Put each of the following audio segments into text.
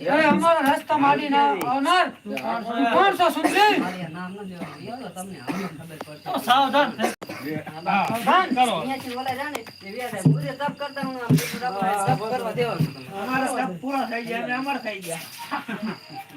એ અમારો રસ્તા માંડી ના આવનાર. કોણ છો સુંદરી? તો સાવધાન સાવધાન. કરો અમારા પૂરા થઈ ગયા અમારા થઈ ગયા.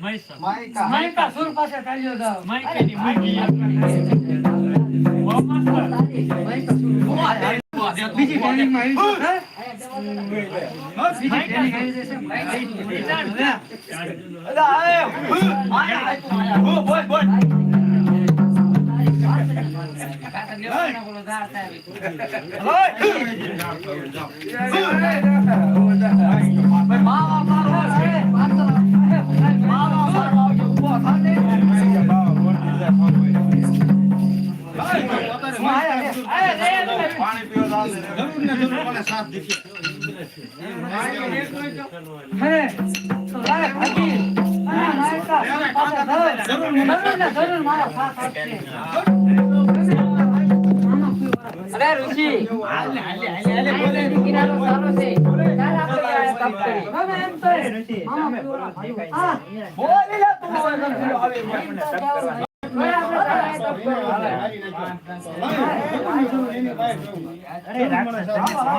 માઈકા સુર પાસે ચાલ્યો જાવ બીજી ટ્રેનિંગમાં આવી જશે બીજી ટ્રેનિંગ આવી જશે માવા મારો અરે ઋષિ કિનારો સારો તો મામા પીવડા ભાઈ. હા. હવે આપણે તપ કરીએ.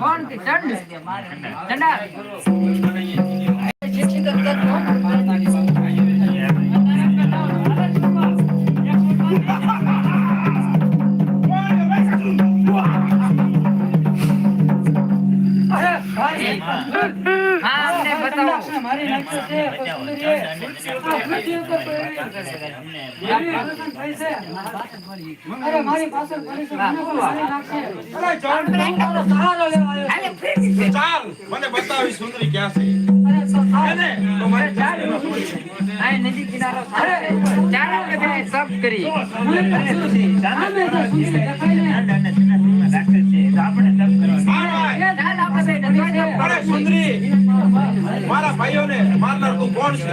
કોણ કે ચંડ ચંડા શિક્ષિત કટાક્ષને મારી નાખ્યો છે તો આ પૃથ્વી ઉપર પહેરી એવી અવસાન થઈ છે. અરે મારી પાછળ પડી છે. મને મારી નાખશે અરે હું તારો સહારો લેવા આવ્યો છું. ચાલ મને બતાવી સુંદરી ક્યાં છે. મારા ભાઈઓને મારનાર તું કોણ છે?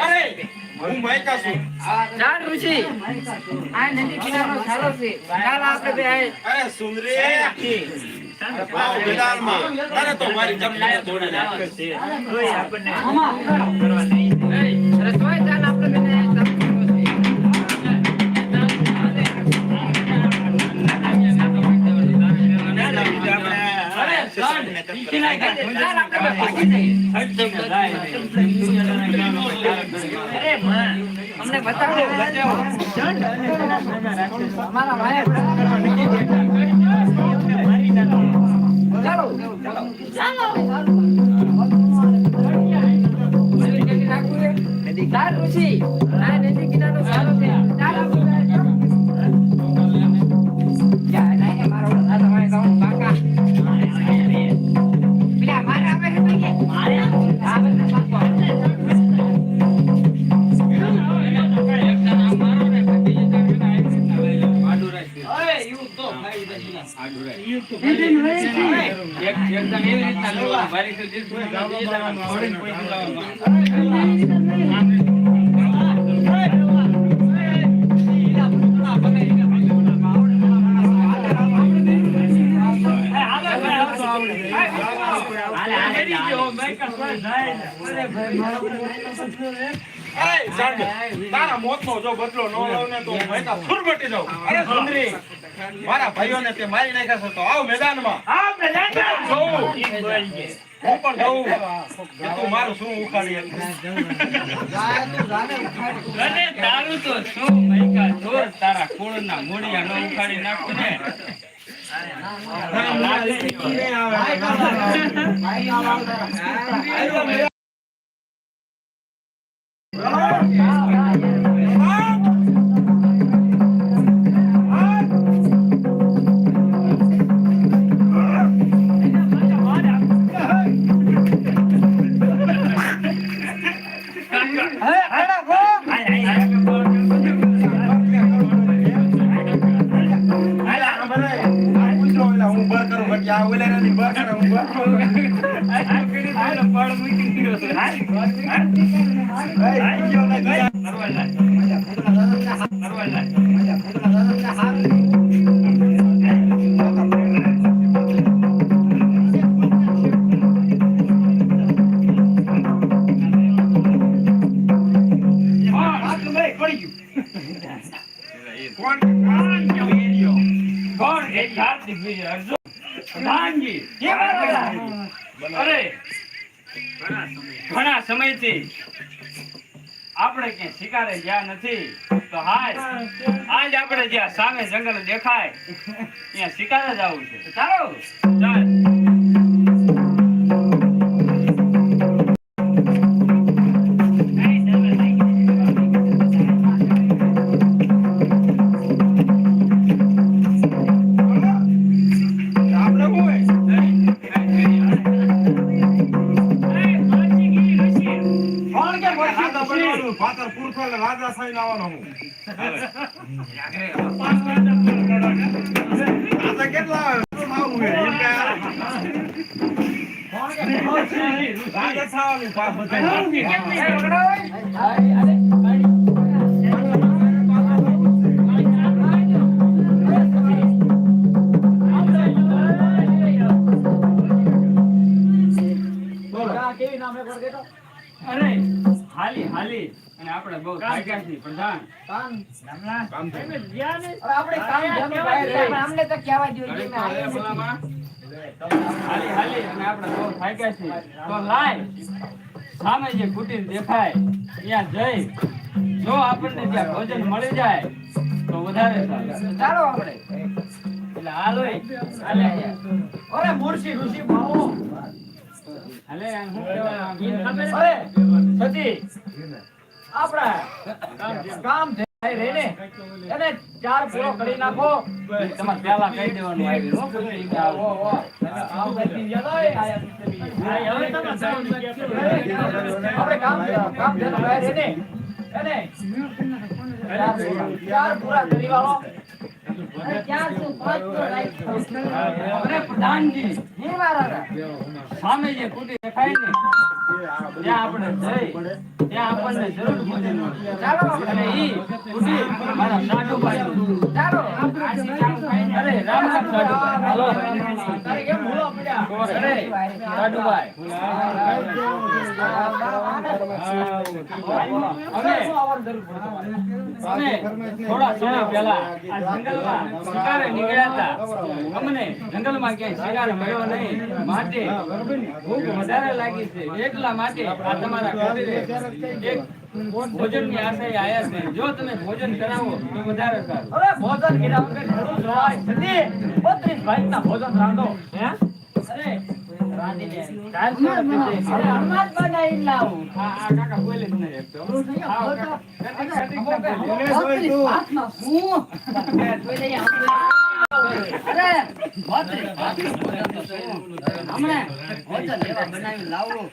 અરે હું મહિષાસુર ચાલ ઋષિ આ નદી કિનારો સારો છે ચાલ આપણે બે અરે સુંદરી ભાવ તો મારી જમીન તોડી નાખી. મામા અરે અમને બતાવો અમારા ચાલો ચાલો ચાલ ભાઈ તારા મોતનો જો બદલો નો લઉં ને તો હું મહેતા સુર જાઉં અરે સુંદરી. મારા ભાઈઓને તે મારી નાખ્યા છે તો આવ મેદાનમાં. આવ મેદાનમાં. જોઉં. હું પણ જોઉં. કે તું મારું શું ઉખાડી. અને તારું તો શું મૈકા જોર તારા કુળના મોડિયા નો ઉખાડી નાખું ને. હાલ, આ ઓલા નથી બર કરે હું આ કરી તારો પળ મૂકી દીધો છે. એ ગયો ને ગયા. ફરવા લાગ. ઘણા સમયથી આપણે ક્યાં શિકારે ગયા નથી, તો હાય, આજ આપણે જ્યાં સામે જંગલ દેખાય, ત્યાં શિકારે આવું છે. ચાલો, ચાલ. પાતર પુરુષો એટલે રાજા થઈને આવવાનો હું. કેટલા? રાજા થવાનું પાપ બધાય. અરે હાલી હાલી. અને આપણે બહુ થાક્યા છીએ પ્રધાન. કામ તો. હાલી હાલી. અને આપણે બહુ થાક્યા છીએ તો લાય. સામે જે કુટીર દેખાય ત્યાં જઈ. જો આપણને ત્યાં ભોજન મળી જાય તો વધારે ચાલો આપણે. એટલે હાલો અરે મૂર્છિ ઋષિ ભાવો કામ થાય રે ને. એને ચાર પૂરો કરી નાખો. તમારે પહેલા કહી દેવાનું આપણે કામ કામ એને ચાર પૂરા કરી વાળો. સામે જે કુટીર દેખાય ને ત્યાં આપણે જઈ ત્યાં આપણને જરૂર. ચાલો અને ઈ કુટી મારા સાધુભાઈનું. ચાલો અરે રામ રામ અમે થોડા સમય પહેલા આ નીકળ્યા હતા શિકાર મળ્યો નહીં માટે ભૂખ વધારે લાગી છે એટલા માટે આ તમારા એક ભોજનની આશય આયા છે. જો તમે ભોજન કરાવો તો વધારે સારું. અરે ભોજન કીધા વગર ઘણું જોવાય. સતી બત્રીસ ભાઈના ભોજન રાંધો. હે? અરે ને કાકા બોલે અરે બત્રીસ ભાતનું ભોજન તો શું? હમણાં ભોજન એવા બનાવી લાવું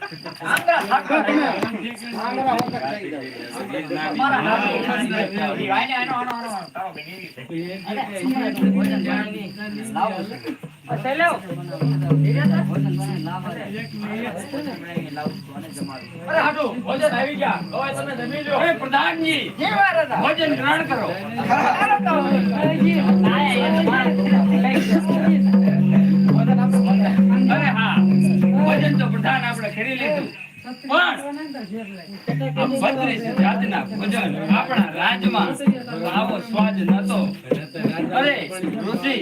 આંગળા સાકર તમે મારા આને આનો આનો આનો તારો બેની અરે લાવું ભોજન પ્રધાનજી ગ્રહણ કરો. અરે હા તો પ્રધાન આપણે કરી લીધું. પણ જાતના ભોજન. આપણા રાજમાં આવો સ્વાદ નતો. અરે ઋષિ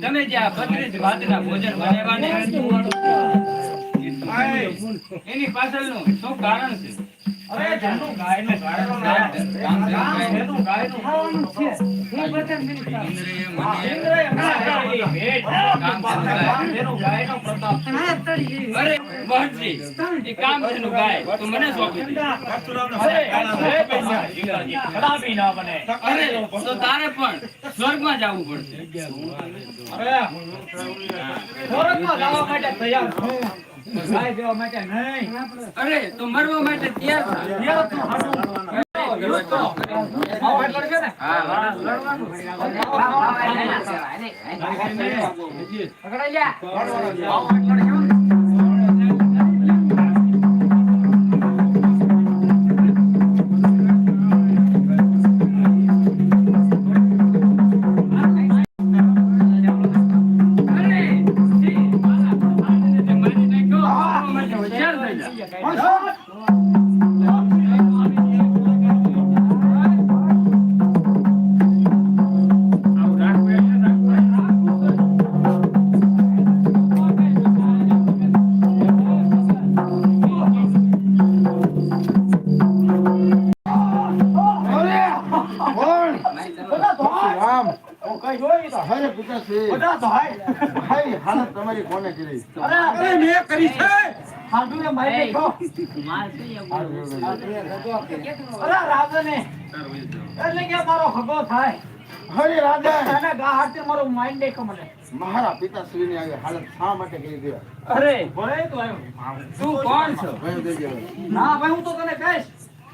તમે જે આ બત્રીસ જાતના ભોજન બનાવ્યા એની પાછળનું શું કારણ છે? અરે જેનું ગાયનું ગાયનું ગાયનું. મને ઇન્દ્રિય ગાયનો પ્રતાપ. અરે કામ ગાય તો મને સોંપી અરે, તો તારે પણ સ્વર્ગમાં જવું પડશે. અરે, સ્વર્ગમાં જવા માટે તૈયાર છું. ગાય દેવા માટે નહીં. અરે તો મરવા માટે તૈયાર પકડાઈ જા. બધા ધોય. ભાઈ હાલત તમારી કોને કરી? અરે, અરે મેં કરી છે. હાંડુએ મારી નાખ્યો. અરે, રાજને. એટલે કે મારો હગો થાય. હરે રાજા. અને ગા હાથે મારો માઇન્ડ દેખો મને. મારા પિતાશ્રી ની આવી હાલત શા માટે કરી દેવા અરે ભલે તો તું કોણ છો? ના ભાઈ હું તો તને કહીશ.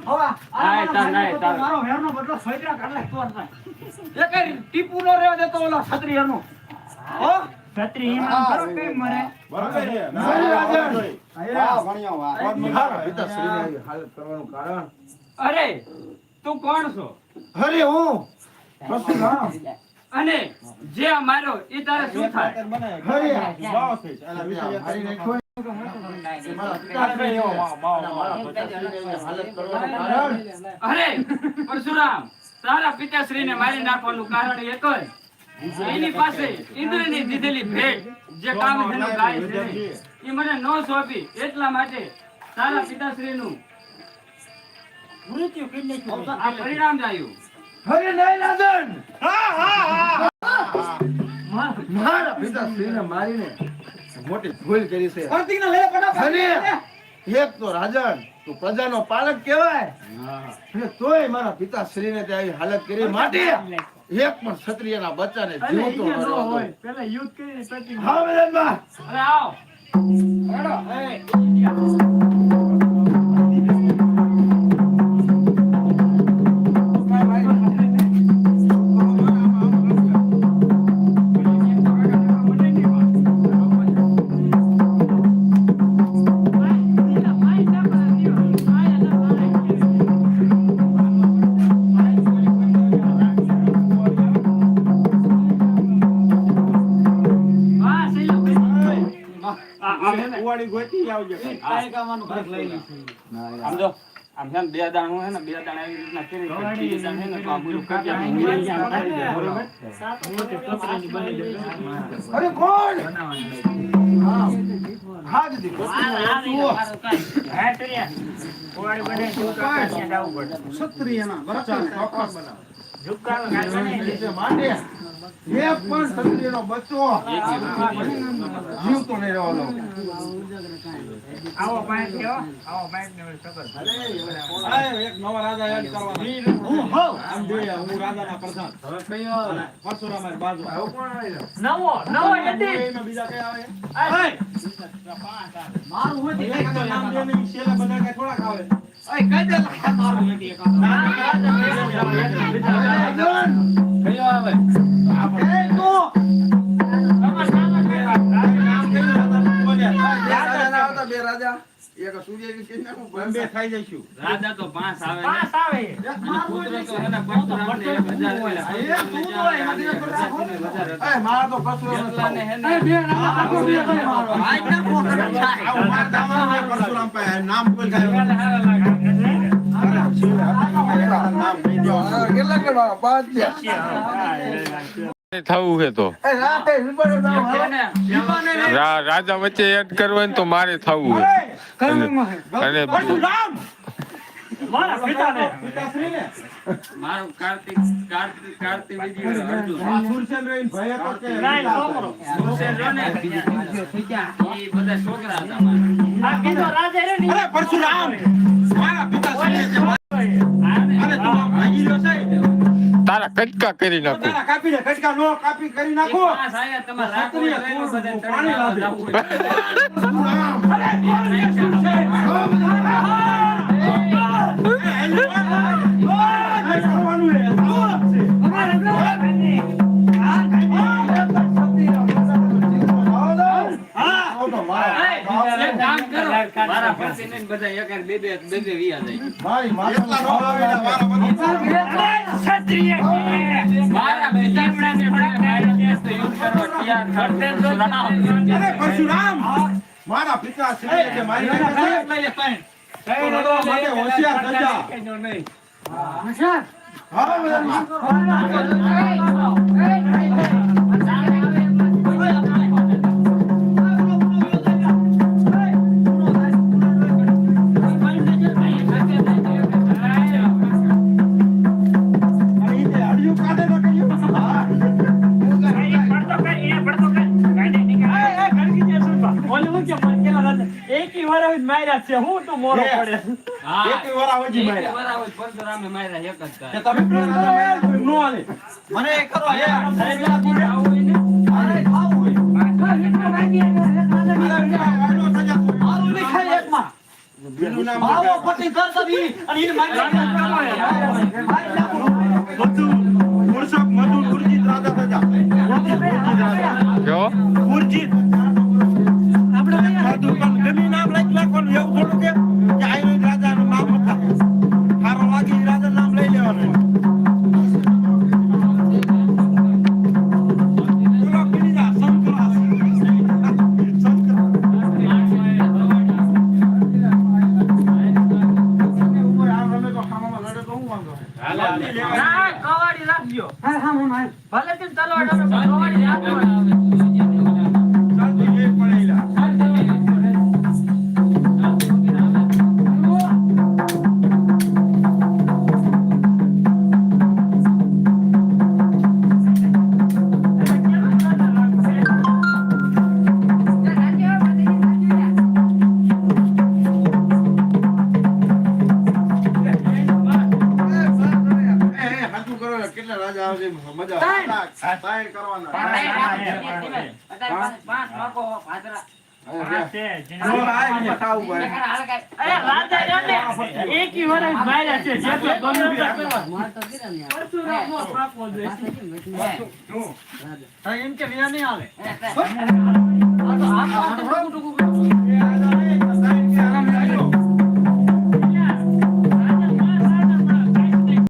હવે મારો તાર. મારો બદલો સોયરા કાઢ નાખ તો જ એ કઈ ટીપુ નો રહેવા દેતો ઓલા ક્ષત્રિયનો. હો? ક્ષત્રિય ઈમાન કરો કેમ મરે બરાબર છે. વાહ ભણ્યા વાહ મારા પિતાશ્રી હાલત કરવાનું કારણ. અરે તું કોણ છો? હરે હું? પરશુરામ અને જે આ માર્યો એ તારે શું થાય? અરે પરશુરામ. તારા પિતાશ્રીને મારી નાખવાનું કારણ એક જ. એની પાસે ઇન્દ્રની દીધેલી ભેટ જે કામ ધંધો ગાય છે એ મને ન સોંપી એટલા માટે તારા પિતાશ્રીનું મૃત્યુ કરી નાખ્યું. આ પરિણામ આવ્યું. હરે નહીં રાજન મારા પિતાશ્રી મારીને મોટી ભૂલ કરી છે. કાર્તિકને લઈને હરે એક તો રાજન તું પ્રજાનો પાલક કહેવાય. અને તોય મારા પિતા શ્રી ને આવી હાલત કરી માટે એક પણ ક્ષત્રિયના બચ્ચાને જીવતો ન રહેવા પેલા યુદ્ધ કરીને હા વેદનમાં અરે આવ. વાહ આમ છે ને બે દાણું હે ને બે દાણા એવી રીતના કરી ત્રીજે દાણ હે ને તો આ બધું કાપી બરોબર? અરે કોણ? હા દીદી ક્ષત્રિયના બચ્ચાને ચોક્કસ બનાવો. રીતે માટે એક પણ ક્ષત્રિયનો બચ્ચો જીવતો નહીં રહેવાનો અરે, એક નવા રાજા યાદ કરવાના. આમ જોઈએ, હું રાજાના પ્રધાન. પરશુરામ બાજુ. નવો નવો બીજા કયા આવે? મારું હોય ને થોડાક આવે. કઈ દે મારું એડી બે રાજા એક સૂર્ય બે ખાઈ જઈશું રાજા તો પાંચ આવે પાંચ આવે મારા તો પરશુરામ નામ કોઈ થવું છે તો રાજા વચ્ચે એડ કરવું ને તો મારે થવું. અને મારા પિતાને. મારું કાર્તિક કાર્તિક કાર્તિક બીજી અર્જુન સુરસેન રહીને ભય હતો કે છોકરો સુરસેન જો ને, ઈ બધા છોકરા હતા મારા. આ બીજો રાજા રહ્યો અરે પરશુરામ મારા પિતાશ્રીને તારા કટકા કરી નાખો. તારા કાપી દે કટકા નો કાપી કરી નાખો. પાણી લાવે. મારા પિતા મારી છે. તો હોશિયાર નહીં. છે હું તું મોરો પડે હા. એક માર્યા. વાર આવે પરશુરામે માર્યા એક જ કે તમે માર્યા તો નો આલે મને એ કરો, એ આવું હોય ને, અરે ખાવ હોય. હા, એટલા વાગી આવ્યા, એક રાજા અરે, બીજા આ કોઈ. મારું. આવો લખાય. પતિ અને મારી. બધું મૂળશોક મધુ ગુરજીત રાજા ગુરજીત. મધુ પણ ગમે નામ જોઈએ. પાસે કેમ બેઠું? હા, એમ કે વિના નહીં આવે. આ તો આ તો